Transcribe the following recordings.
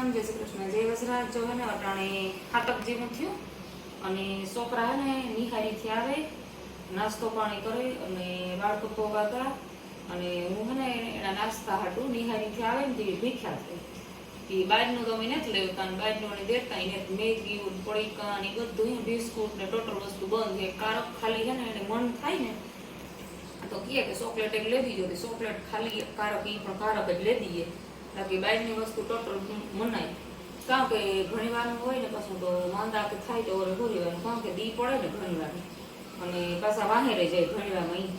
રામ જય શ્રી કૃષ્ણ, જય વજરાજ જો ને અટાણે હાટક જેવું થયું. અને છોકરા હે ને, નિહારીથી આવે, નાસ્તો પાણી કરે અને બાળકો કપોવા હતા અને હું હે ને, એના નાસ્તા હાટું નિહારીથી આવે ને તે ભીખ્યા થઈ. એ બહારનું તો અમે નથી લેવું કારણ બહારનું અને દેતા એને મેગી પડીકા ને બધું બિસ્કુટ ને ટોટલ વસ્તુ બંધ છે. કારક ખાલી છે ને, એને મન થાય ને, તો કહે કે ચોકલેટ એક લેવી જોઈએ. ચોકલેટ ખાલી કારક એ પણ કારક જ લેવી દઈએ બાકી બહારની વસ્તુ ટોટલ મનાય કારણ કે ઘણી વાર હોય ને પાછું તો માંદા કે થાય તો ઓરે ભૂલી વાર કારણ કે દી પડે ને ઘણી વાર. અને પાછા વાહેરે જાય ઘણી વાર અહીં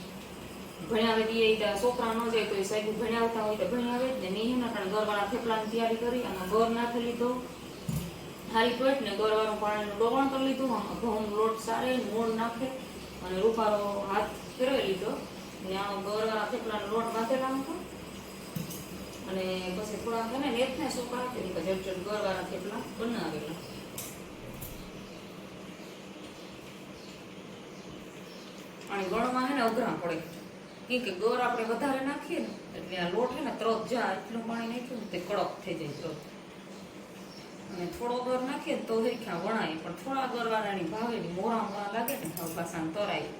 ભણ્યાવે દઈએ ત્યાં છોકરા ન જાય તો એ સાહેબ ભણ્યાવતા હોય તો ભણ્યાવે જ ને નહીં એના કારણ ગોરવાળા થેપલાની તૈયારી કરી અને ગોર નાખી લીધો. હારી પેટ ને ગોરવાનું પાણીનું ડોવણ કરી લીધું. ઘઉંનો લોટ સારે મૂળ નાખે અને રૂપારો હાથ ફેરવી લીધો. ને આનો ગોરવાળા થેપલાનો લોટ બાંધેલા હતો અને પછી થોડાક છે ને નેતને છોકરા કે જટ ગોરવાળા થેપલા બનાવેલા. અને ગળમાં છે ને અઘરા પડે. કે ગોર આપણે વધારે નાખીએ ને, એટલે આ લોટ હે ને તરત જા એટલું પાણી નાખ્યું ને તે કડક થઈ જાય તો અને થોડો ગોર નાખીએ તો હરખ્યા વણાય, પણ થોડા ગોરવાળાની ભાવે ની મોરા મોરા લાગે ને હવે પાછા તરાય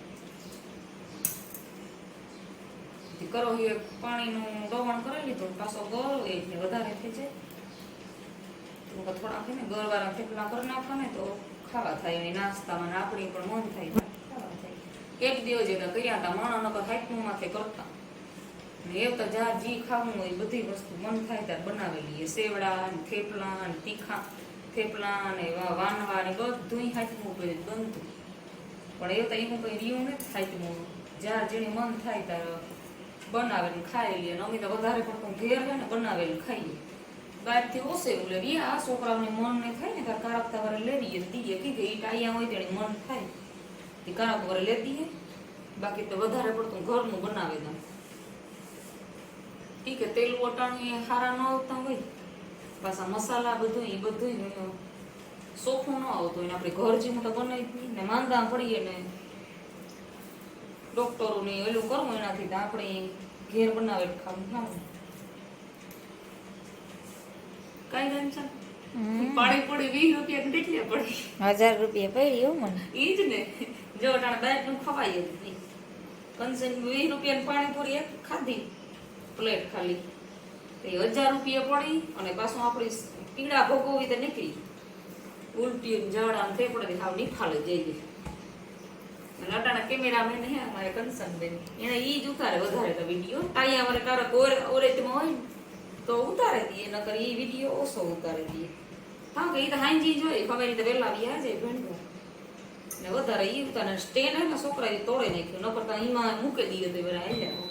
તે કરો એ પાણીનું દોવણ કરી લીધું પાછો ગળો એટલે વધારે થઈ જાય. તો થોડા છે ને ગોરવાળા થેપલા કરી નાખો તો ખાવા થાય એ નાસ્તામાં આપણી પણ મન થાય, ખાવા થાય. એક દિવસ એના કર્યા હતા માણસ નકર હાઈટનું માથે કરતા. એ તો જા જી ખાવું હોય બધી વસ્તુ મન થાય ત્યારે બનાવેલી એ સેવડા ને થેપલા ને તીખા, થેપલા ને વાનવા ને બધું હાઈટનું ઉપર બનતું પણ એ તો એનું કઈ રહ્યું નથી હાઈટનું જ્યાં જેને મન થાય ત્યારે બનાવે ને ખાઈ લઈએ. અમે તો વધારે પડતું ઘેર હોય ને બનાવેલું ખાઈએ. બહારથી ઓસેવું લેવી આ છોકરાઓને મન ને થાય ને ત્યારે કારક તમારે લેવીએ દઈએ. કે એ ટાયા હોય તેની મન થાય. તે કારક વારે લે દઈએ. બાકી તો વધારે પડતું ઘરનું બનાવે દમ ઠીક છે તેલ વટાણ સારા ન આવતા હોય. પાછા મસાલા બધું એ બધું સોખું ન આવતું હોય. આપણે ઘર જેવું તો બનાવી ને માંદા પડીએ ને ડોક્ટરોને ઓલું કરવું એનાથી તો આપણે ઘેર બનાવે ખાવું ખાવું કઈ ટેન્શન પાણી પડી વીસ રૂપિયા કેટલી પડી? હજાર રૂપિયા પડી એવું મને. ઈ જ ને. જો અટાણે નું ખવાય જ રૂપિયા વીસ રૂપિયાની પાણીપુરી એક ખાધી. પ્લેટ ખાલી. તો એ હજાર રૂપિયા પડી અને પાછું આપણી પીડા ભોગવવી તો નીકળી. ઉલટી ને ઝાડા પડે થેપડા હાવ નિખાલે જઈ ગઈ. અને અટાણા કેમેરામેન હે, અમારે કંસન એને ઈ જ ઉતારે વધારે તો વીડિયો ટાયા અમારે કારક ઓર ઓરેજમાં હોય ને, તો ઉતારે દઈએ, નકર ઈ વીડિયો ઓછો ઉતારે દઈએ. હા, કે ઈ તો હાંજી ખબર ઈ જાય ભણવા ને વધારે ઈ ઉતારે. સ્ટેન હે ને છોકરા ઈ તોડે નાખ્યું, નકર તો ઈમાં મૂકી દઈએ તો બધા આલ્યા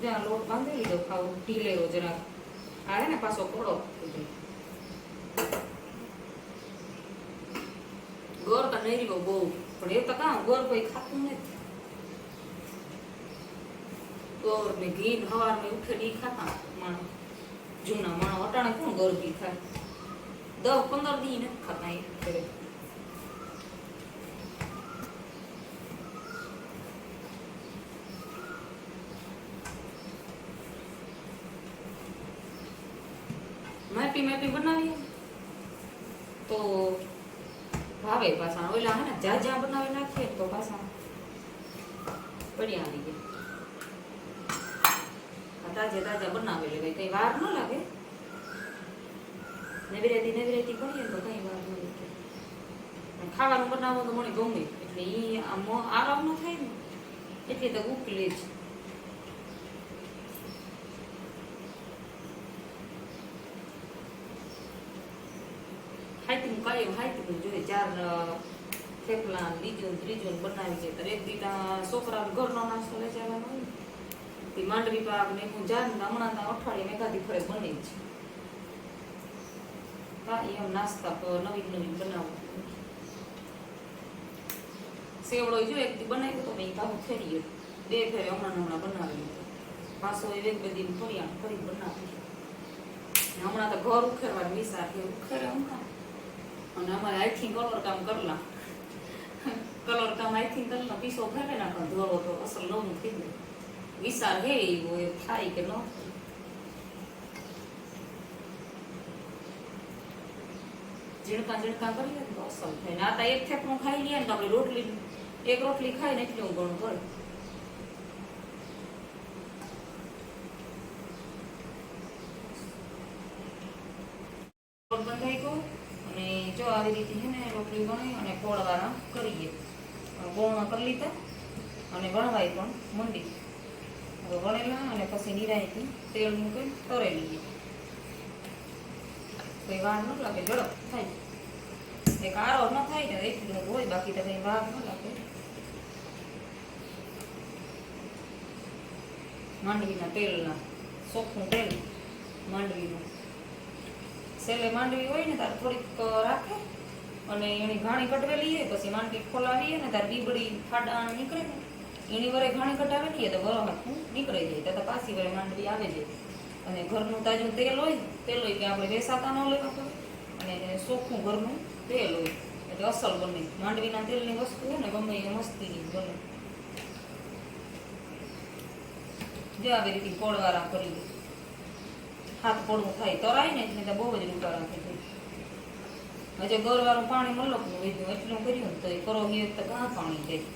જ્યાં લોટ બાંધી લીધો, ખાવ ઢીલેરો જરાક. આ ને, પાછો કોળો થઈ જાય ગોર તો નહીં રહ્યો બહુ. પણ એ તો કાં, ગોર કોઈ ખાતું નથી. ગોર ને ઘી હવાર ને ઉઠે ઈ ખાતા માણસ જૂના માણસ અટાણે કોણ ગોર ઘી ખાય? દસ પંદર દી નથી ખાતા એ ઘરે. મેપી મેપી બનાવીએ? તો ભાવે પાછા. ઓલા હે ને જ્યાં જ્યાં બનાવી નાખીએ તો પાછા પડ્યા આવી ગયા. તાજે તાજા બનાવી હોય કઈ વાર ન લાગે. નેવરેતી નેવરેતી કરીએ તો કઈ વાર ન લાગે. ખાવાનું તો મને ગમે. એટલે એ આરામ ન થાય ને. એટલે તો ઉકલે જ હાઈટનું કાયમ હાઈટનું જોઈએ, ચાર થેપલા બીજું ત્રીજું બનાવી છે. એક દીટા છોકરા ઘરનો નાસ્તો લઈ જવાનો હોય તે માંડવી પાક ને હું જાન હમણાં અઠવાડિયે એકાદી ફરે બને છે હા એમ નાસ્તા પ- નવીન બનાવું સેવડો જો એક બનાવ્યો તો મેં પાછું ફેરીએ બે ફેરે હમણાં હમણાં બનાવી લીધો. પાછો એ એક બે દિન ફરી બનાવી હમણાં તો ઘર ઉખેરવા વિચાર કે ઉખેરે હમણાં. અને અમારે આઈથી કલર કામ કરલા કલર કામ આઈથી કરલા પીસો ભરે ના પણ ધોળો તો અસલ નવું થઈ ગયું વિશાળ હે એવો એ થાય કે ન. ઝીણકા ઝીણકા કરીએ તો અસલ થાય. ને આ એક થેપનું ખાઈ લઈએ ને તો આપણે રોટલી, એક રોટલી ખાઈ ને એટલું ઘણું કરે લોટ બંધાઈ ગયો અને જો આવી રીતે છે ને રોટલી વણી અને કોળવાના કરીએ. ગોળમાં કરી લીધા અને વણવાય પણ મંડી. હવે વણેલા અને પછી નિરાયથી તેલ મૂકી તરે લઈએ. કોઈ વાર ન લાગે, ઝડપ થાય. એક આરો ન થાય ને એટલું હોય, બાકી તો કઈ વાર ન લાગે. માંડવીના તેલના, ચોખ્ખું તેલ માંડવીનું. છેલ્લે માંડવી હોય ને તારે થોડીક રાખે. અને એની ઘાણી કટવેલી હોય, પછી માંડવી ખોલાવીએ ને તારે બીબડી ફાડા નીકળે ને. એની વરે ઘાણી કટાવેલી તો બરો નીકળી જાય. તો પાછી વરે માંડવી આવે જાય. અને ઘરનું તાજું તેલ હોય તેલ હોય કે આપણે વેસાતા ન લેવા તો અને ચોખ્ખું ઘરનું તેલ હોય. એટલે અસલ બને. માંડવીના તેલની વસ્તુ હોય ને ગમે એ મસ્તી બને. જો આવી રીતે કોળવારા કરી હાથ પડવું થાય, તરાય ને એટલે બહુ જ રૂપારા રાખે છે. હજે ગોરવાળું પાણી મલકનું લીધું, એટલું કર્યું તો એ કરો ગયો તો ઘા પાણી જાય.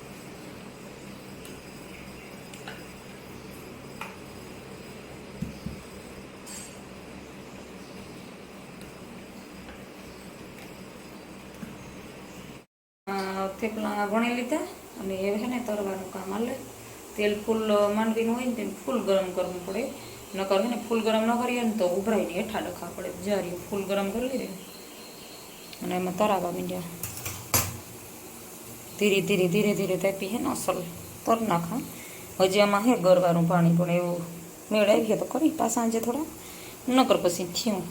થેપલા વણી લીધા અને એ છે ને તરવાનું કામ આલે તેલ ફૂલ માંડવીનું હોય ને તેને ફૂલ ગરમ કરવું પડે. નકર ને ફૂલ ગરમ ન કરીએ ને તો ઉભરાઈને હેઠા ડખા પડે. જારી ફૂલ ગરમ કરી લીધે અને એમાં તરાવા મીંડ્યા. ધીરે ધીરે ધીરે ધીરે તાપી હે ને અસલ. તર નાખા હજી આમાં હે ગરવાનું પાણી, પણ એવું મેળ આવી ગયા તો કરી પાછા સાંજે થોડા. નકર પછી થયું.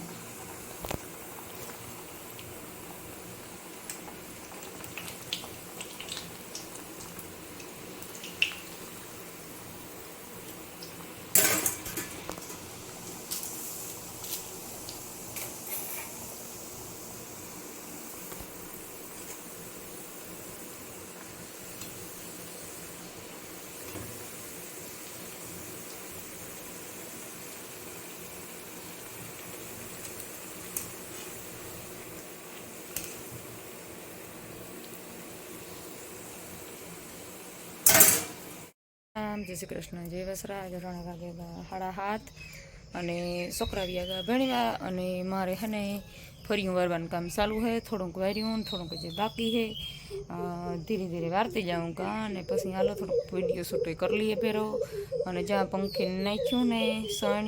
રામ, જય શ્રી કૃષ્ણ, જય વસરા આજે ત્રણ વાગે હાડા હાથ. અને છોકરા વ્યાગા ભણ્યા અને મારે હે ફર્યું વારવાનું કામ ચાલુ છે થોડુંક વાર્યું થોડુંક જે બાકી છે ધીરે ધીરે વારતી જાઉં કા અને પછી હાલો થોડુંક વીડિયો શૂટ કરી લઈએ પહેરો અને જ્યાં પંખી નાખ્યું ને સણ,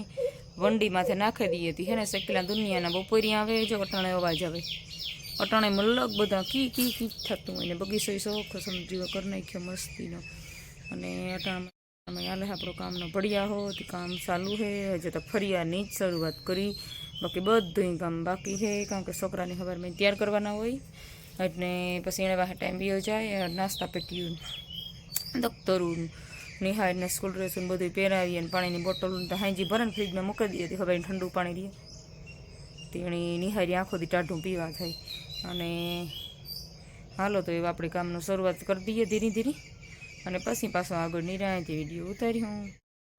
વંડી માથે નાખી દઈએ હતી. હે ને શેકેલા દુનિયાના બપોરી આવે, જો અટાણે અવાજ આવે. અટાણે મલક બધા કી કી કી થતું હોય ને બગીચો શોખ સમજીવો કરી નાખ્યો મસ્તીનો. અને અટાણામાં હાલે આપણો કામનો ભડિયા હો, તે કામ ચાલુ છે હજુ તો ફરિયાની જ શરૂઆત કરી. બાકી બધું કામ બાકી છે કારણ કે છોકરાને ખબર મેં તૈયાર કરવાના હોય. એટલે પછી એને વાહે ટાઈમ બીઓ જાય નાસ્તા પેટીયું, દફતરું, નિહાળને સ્કૂલ ડ્રેસું બધું પહેરાવી અને પાણીની બોટલ તો હાંજી ભરે ને ફ્રીજમાં મૂકી દઈએ, તો ખબર ઠંડુ પાણી રહે તેણી નિહાળી આંખોથી ટાઢું પીવા થાય અને હાલો તો એવા આપણે કામનો શરૂઆત કરી દઈએ ધીરે ધીરે. અને પછી પાછો આગળ નિરાયતી વીડિયો ઉતારી હું.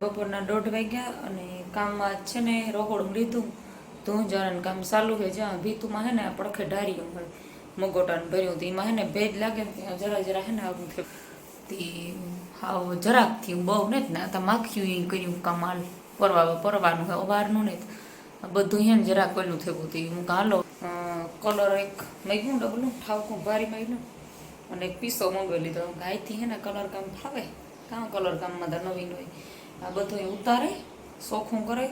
બપોરના દોઢ વાગ્યા અને કામમાં છે ને રોકડું લીધું. ધૂં જવાનું કામ ચાલુ છે. જ્યાં ભીતુમાં હે ને પડખે ઢાર્યું હોય મગોટાને ભર્યું તો એમાં હે ને ભેજ લાગે જરા જરા હે ને આવું થયું. તે હાવ જરાક થયું. બહુ ને જ ને આ માખ્યું એ કર્યું કમાલ પરવા પરવાનું હોય અવારનું ને બધું હે ને જરાક પેલું થયું હતું. હું કાલો કલર એક મેગ્યું ડબલું, ઠાવકું, ભારી માગ્યું અને એક પીસો મંગાવી લીધો. ગાયથી હે ને કલર કામ ફાવે. કાં કલર કામમાં તો નવીન હોય. આ બધું એ ઉતારે, સોખું કરે.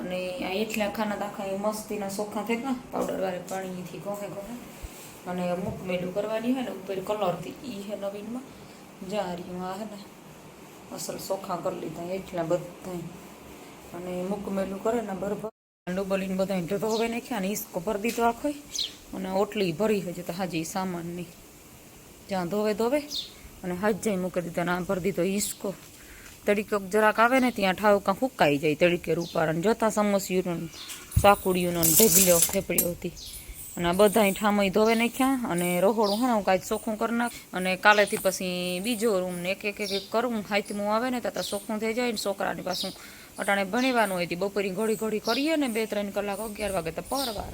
અને આ એટલા ખાના દાખા એ મસ્તીના સોખા થયા પાવડર વાળે પાણીથી કોહે કોહે અને અમુક મેડું કરવાની હોય ને, ઉપર કલરથી એ હે નવીનમાં. જા રહ્યું આ હે ને અસલ સોખા કરી લીધા, એટલા બધા અને મૂક મેલું કરે ને બરબર ડબલીને બધા ધોવે નાખ્યા ને, ઈસકો ભરી દીધો આખો. અને ઓટલી ભરી હજી તો હાજી સામાનની. જ્યાં ધોવે ધોવે અને હાજે મૂકી દીધો ને આ ભરી દીધો ઈસકો. તડીકો જરાક આવે ને ત્યાં ઠાવકા ફૂંકાઈ જાય તડીકે રૂપાર અને જોતા સમસ્યુનો સાકુડિયું ઢગલ્યો ફેફડીઓ હતી. અને આ બધા ઠામઈ ધોવે નાખ્યા અને રહોડું હે કાંઈ ચોખ્ખું કરી નાખ. અને કાલેથી પછી બીજો રૂમ ને એક એક એક કરવું હાથમું આવે ને ત્યાં ચોખ્ખું થઈ જાય ને છોકરાની પાછું અટાણે ભણવાનું હોય બપોરી ઘડી ઘડી કરીએ ને બે ત્રણ કલાક અગિયાર વાગે તો પરવાર.